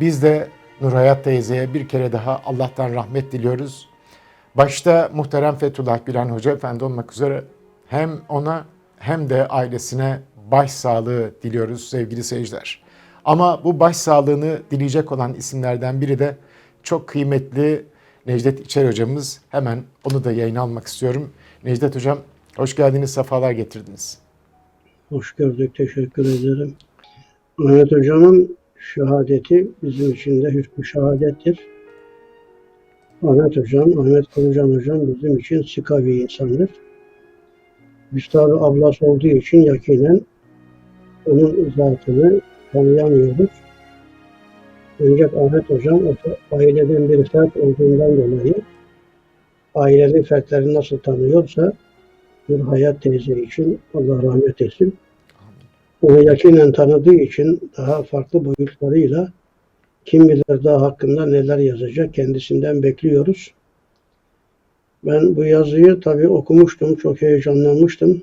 Biz de Nurhayat teyzeye bir kere daha Allah'tan rahmet diliyoruz. Başta muhterem Fethullah Gülen Hoca Efendi olmak üzere hem ona hem de ailesine başsağlığı diliyoruz sevgili seyirciler. Ama bu başsağlığını dileyecek olan isimlerden biri de çok kıymetli Necdet İçer hocamız. Hemen onu da yayına almak istiyorum. Necdet hocam hoş geldiniz, sefalar getirdiniz. Hoş gördük, teşekkür ederim. Mehmet Hocam'ın şehadeti bizim için de hüsnü şehadettir. Ahmet Hocam, Ahmet Korucan Hocam bizim için sıka bir insandır. Tabi ablası olduğu için yakinen onun zatını tanıyamıyoruz. Ancak Ahmet Hocam aileden bir fert olduğundan dolayı ailenin fertlerini nasıl tanıyorsa bir hayat teyze için Allah rahmet etsin. Onu yakinen tanıdığı için daha farklı boyutlarıyla kim bilir daha hakkında neler yazacak kendisinden bekliyoruz. Ben bu yazıyı tabii okumuştum, çok heyecanlanmıştım.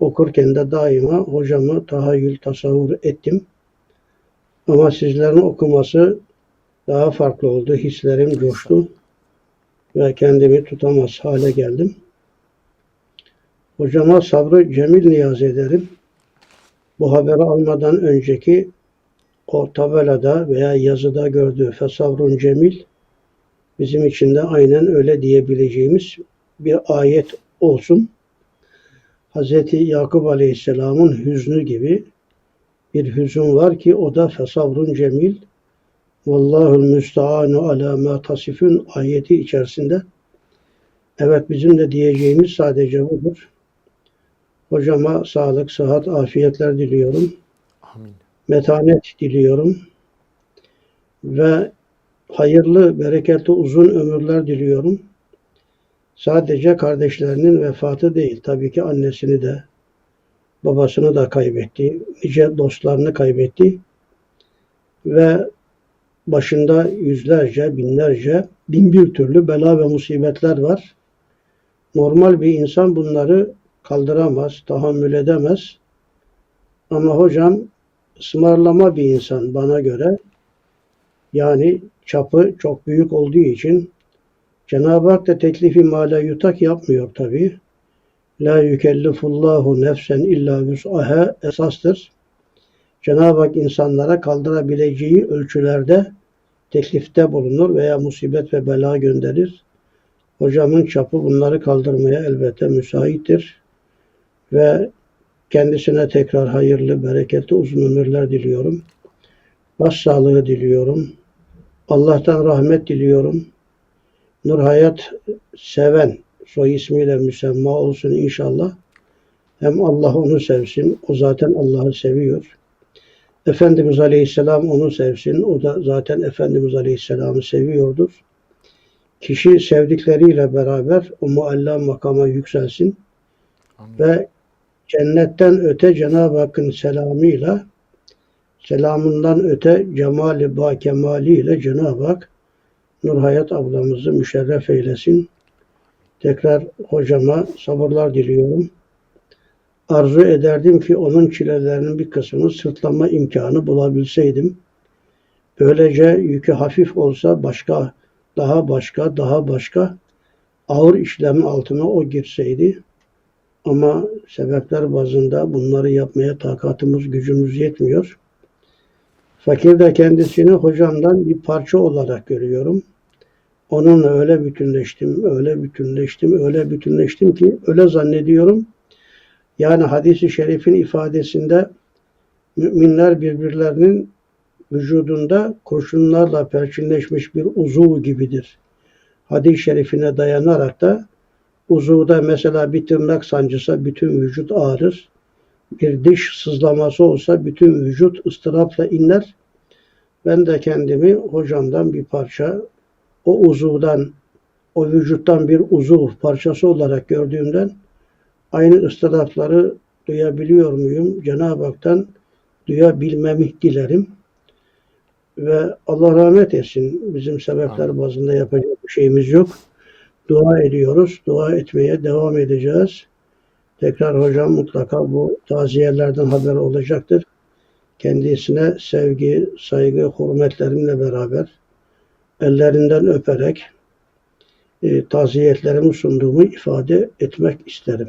Okurken de daima hocamı tahayyül, tasavvur ettim. Ama sizlerin okuması daha farklı oldu. Hislerim coştu ve kendimi tutamaz hale geldim. Hocama sabrı cemil niyaz ederim. Bu haberi almadan önceki o tabelada veya yazıda gördüğü fesavrun cemil bizim için de aynen öyle diyebileceğimiz bir ayet olsun. Hz. Yakup Aleyhisselam'ın hüznü gibi bir hüzün var ki o da fesavrun cemil. Vallahul müstaanu ala ma tasifun ayeti içerisinde. Evet bizim de diyeceğimiz sadece budur. Hocama sağlık, sıhhat, afiyetler diliyorum. Amin. Metanet diliyorum. Ve hayırlı, bereketli, uzun ömürler diliyorum. Sadece kardeşlerinin vefatı değil, tabii ki annesini de, babasını da kaybetti, nice dostlarını kaybetti ve başında yüzlerce, binlerce, bin bir türlü bela ve musibetler var. Normal bir insan bunları kaldıramaz, tahammül edemez. Ama hocam ısmarlama bir insan bana göre. Yani çapı çok büyük olduğu için Cenab-ı Hak da teklifi mala yutak yapmıyor tabi. La yükellifullahu nefsen illa vüs'aha esastır. Cenab-ı Hak insanlara kaldırabileceği ölçülerde teklifte bulunur veya musibet ve bela gönderir. Hocamın çapı bunları kaldırmaya elbette müsaittir. Ve kendisine tekrar hayırlı, bereketli uzun ömürler diliyorum. Başsağlığı diliyorum. Allah'tan rahmet diliyorum. Nur Hayat seven, soy ismiyle müsemma olsun inşallah. Hem Allah onu sevsin, o zaten Allah'ı seviyor. Efendimiz Aleyhisselam onu sevsin, o da zaten Efendimiz Aleyhisselam'ı seviyordur. Kişi sevdikleriyle beraber o mualla makama yükselsin Amin. ve cennetten öte Cenab-ı Hakk'ın selamıyla selamından öte cemali ba kemaliyle Cenab-ı Hak Nur ablamızı müşerref eylesin. Tekrar hocama sabırlar diliyorum. Arzu ederdim ki onun çilelerinin bir kısmını sırtlama imkanı bulabilseydim. Böylece yükü hafif olsa başka, daha başka, daha başka ağır işlemin altına o girseydi. Ama sebepler bazında bunları yapmaya takatımız, gücümüz yetmiyor. Fakir de kendisini hocamdan bir parça olarak görüyorum. Onunla öyle bütünleştim, öyle bütünleştim, öyle bütünleştim ki öyle zannediyorum. Yani hadisi şerifin ifadesinde müminler birbirlerinin vücudunda kurşunlarla perçinleşmiş bir uzuv gibidir. Hadis-i şerifine dayanarak da uzuvda mesela bir tırnak sancısa bütün vücut ağrır. Bir diş sızlaması olsa bütün vücut ıstırapla inler. Ben de kendimi hocamdan bir parça o uzuvdan, o vücuttan bir uzuv parçası olarak gördüğümden aynı ıstırapları duyabiliyor muyum? Cenab-ı Hak'tan duyabilmemi dilerim. Ve Allah rahmet etsin. Bizim sebepler bazında yapacak bir şeyimiz yok. Dua ediyoruz. Dua etmeye devam edeceğiz. Tekrar hocam mutlaka bu taziyelerden haber olacaktır. kendisine sevgi, saygı, hürmetlerimle beraber ellerinden öperek e, taziyetlerimi sunduğumu ifade etmek isterim.